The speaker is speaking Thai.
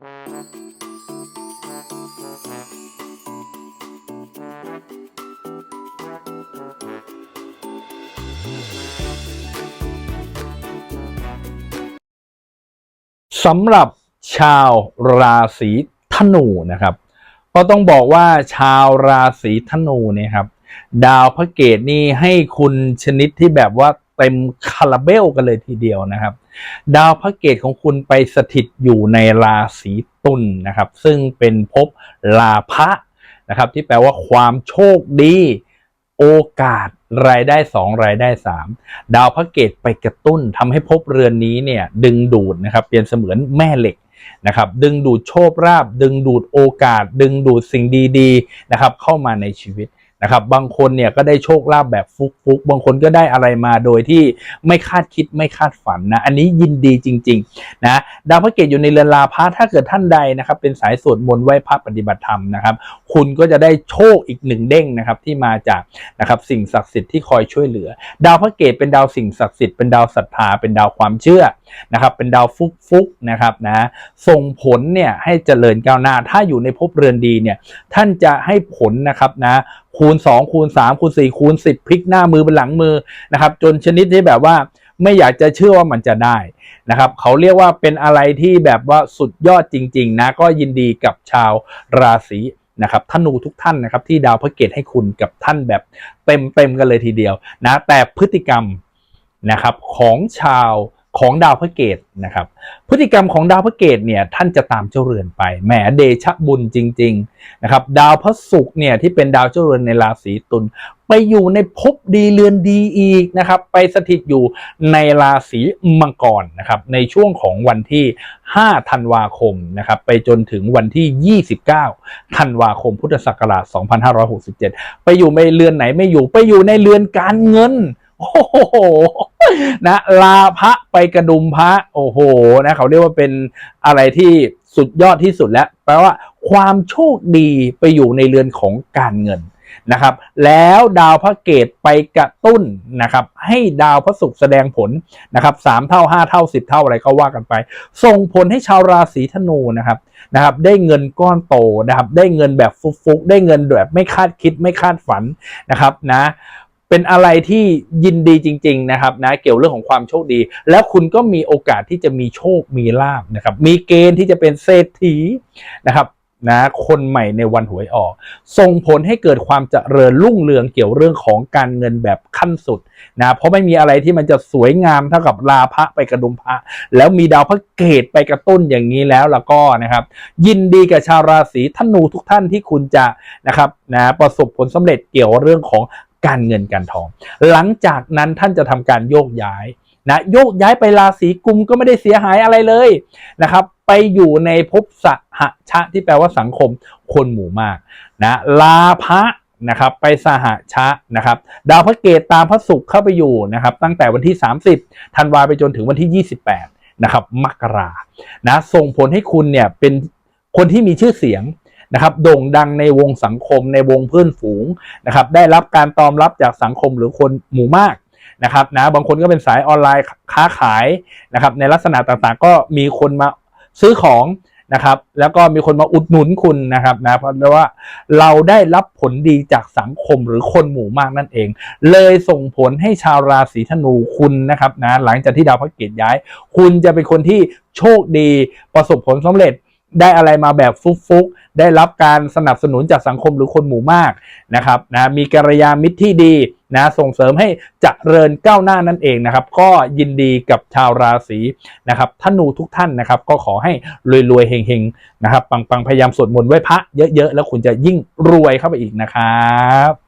สำหรับชาวราศีธนูนะครับ ก็ต้องบอกว่าชาวราศีธนูเนี่ยครับ ดาวพระเกตนี่ให้คุณชนิดที่แบบว่าเต็มคาราเบลกันเลยทีเดียวนะครับ ดาวพระเกตของคุณไปสถิตอยู่ในราศีตุลนะครับ ซึ่งเป็นภพลาภะนะครับ ที่แปลว่าความโชคดี โอกาสรายได้สองรายได้สามดาวพระเกตไปกระตุ้นทำให้ภพเรือนนี้เนี่ยดึงดูดนะครับเปลี่ยนเสมือนแม่เหล็กนะครับดึงดูดโชคลาภดึงดูดโอกาส ดึงดูดสิ่งดีๆนะครับเข้ามาในชีวิต นะครับบางคนเนี่ยก็ได้โชคลาภแบบฟุกๆ บางคนก็ได้อะไรมาโดยที่ไม่คาดคิดไม่คาดฝันนะอันนี้ยินดีจริงๆนะดาวพระเกตอยู่ในเรือนลาภะถ้าเกิดท่านใดนะครับเป็นสายสวดมนต์ไหว้พระปฏิบัติธรรมนะครับ คุณก็จะได้โชคอีกหนึ่งเด้งนะครับที่มาจากนะครับสิ่งศักดิ์สิทธิ์ที่คอยช่วยเหลือ ดาวพระเกตเป็นดาวสิ่งศักดิ์สิทธิ์เป็นดาวศรัทธาเป็นดาวความเชื่อนะครับเป็นดาวฟุกฟุกๆนะครับนะส่งผลเนี่ยให้เจริญก้าวหน้า ถ้าอยู่ในภพเรือนดีเนี่ยท่านจะให้ผลนะครับนะ คูณ 2 คูณ 3 คูณ 4 คูณ 10พลิกหน้ามือเป็นหลังมือนะครับ จนชนิดที่แบบว่าไม่อยากจะเชื่อว่ามันจะได้นะครับเขาเรียกว่าเป็นอะไรที่แบบว่าสุดยอดจริง ๆ นะ ก็ยินดีกับชาวราศีนะครับธนูทุกท่านนะครับที่ดาวพระเกตให้คุณกับท่านแบบเต็มเต็มๆกันเลยทีเดียวนะแต่พฤติกรรมนะครับของชาว ของดาวพระเกตนะครับ พฤติกรรมของดาวพระเกตเนี่ยท่านจะตามเจ้าเรือนไปแหมเดชะบุญจริง ๆนะครับ ดาวพระศุกร์เนี่ยที่เป็นดาวเจ้าเรือนในราศีตุลไปอยู่ในภพดีเรือนดีอีกนะครับ ไปสถิตอยู่ในราศีมังกรนะครับในช่วงของวันที่ 5 ธันวาคมนะครับไปจนถึงวันที่ 29 ธันวาคมพุทธศักราช 2567 ไปอยู่ในเรือนไหนไม่อยู่ไปอยู่ในเรือนการเงินโอ้โห นะลาพระไปกระดุมพระโอ้โหนะเขาเรียกว่าเป็นอะไรที่สุดยอดที่สุดแล้วแปลว่าความโชคดีไปอยู่ในเรือนของการเงินนะครับ แล้วดาวพระเกตไปกระตุ้นนะครับ ให้ดาวพระศุกร์แสดงผลนะครับสามเท่าห้าเท่าสิบเท่าอะไรก็ว่ากันไป ส่งผลให้ชาวราศีธนูนะครับนะครับ ได้เงินก้อนโตนะครับ ได้เงินแบบฟุกๆได้เงินแบบไม่คาดคิดไม่คาดฝันนะครับนะ เป็นอะไรที่ยินดีจริง ๆ นะครับนะเกี่ยวเรื่องของความโชคดี แล้วคุณก็มีโอกาสที่จะมีโชคมีลาบนะครับ มีเกณฑ์ที่จะเป็นเศรษฐีนะครับนะคนใหม่ในวันหวยออก ส่งผลให้เกิดความเจริญรุ่งเรืองเกี่ยวเรื่องของการเงินแบบขั้นสุดนะเพราะไม่มีอะไรที่มันจะสวยงามเท่ากับลาพระไปกระดุมพระแล้วมีดาวพระเกตไปกระตุ้นอย่างนี้แล้วแล้วก็นะครับ ยินดีกับชาวราศีธนูทุกท่านที่คุณจะนะครับนะประสบผลสำเร็จเกี่ยวเรื่องของ การเงินการทอง หลังจากนั้นท่านจะทำการโยกย้ายนะโยกย้ายไปราศีกุมก็ไม่ได้เสียหายอะไรเลยนะครับ ไปอยู่ในภพสหชะที่แปลว่าสังคมคนหมู่มากนะลาภะนะครับไปสหชะนะครับดาวพระเกตตามพระศุกร์เข้าไปอยู่นะครับตั้งแต่วันที่ 30ธันวาไปจนถึงวันที่ 28นะครับมกรานะส่งผลให้คุณเนี่ยเป็นคนที่มีชื่อเสียง นะครับโด่งดังในวงสังคมในวงเพื่อนฝูงนะครับได้รับการตอบรับจากสังคมหรือคนหมู่มากนะครับนะบางคนก็เป็นสายออนไลน์ค้าขายนะครับในลักษณะต่างๆ ก็มีคนมาซื้อของนะครับแล้วก็มีคนมาอุดหนุนคุณนะครับนะเพราะว่าเราได้รับผลดีจากสังคมหรือคนหมู่มากนั่นเอง เลยส่งผลให้ชาวราศีธนูคุณนะครับนะหลังจากที่ดาวพระเกตย้าย คุณจะเป็นคนที่โชคดีประสบผลสำเร็จ ได้อะไรมาแบบฟุกๆ ได้รับการสนับสนุนจากสังคมหรือคนหมู่มากนะครับนะมีกัลยาณมิตรที่ดีนะส่งเสริมให้เจริญก้าวหน้านั่นเองนะครับ ก็ยินดีกับชาวราศีนะครับธนูทุกท่านนะครับ ก็ขอให้รวยๆเฮงๆนะครับ ปังๆ พยายามสวดมนต์ไหว้พระเยอะๆ แล้วคุณจะยิ่งรวยเข้าไปอีกนะครับ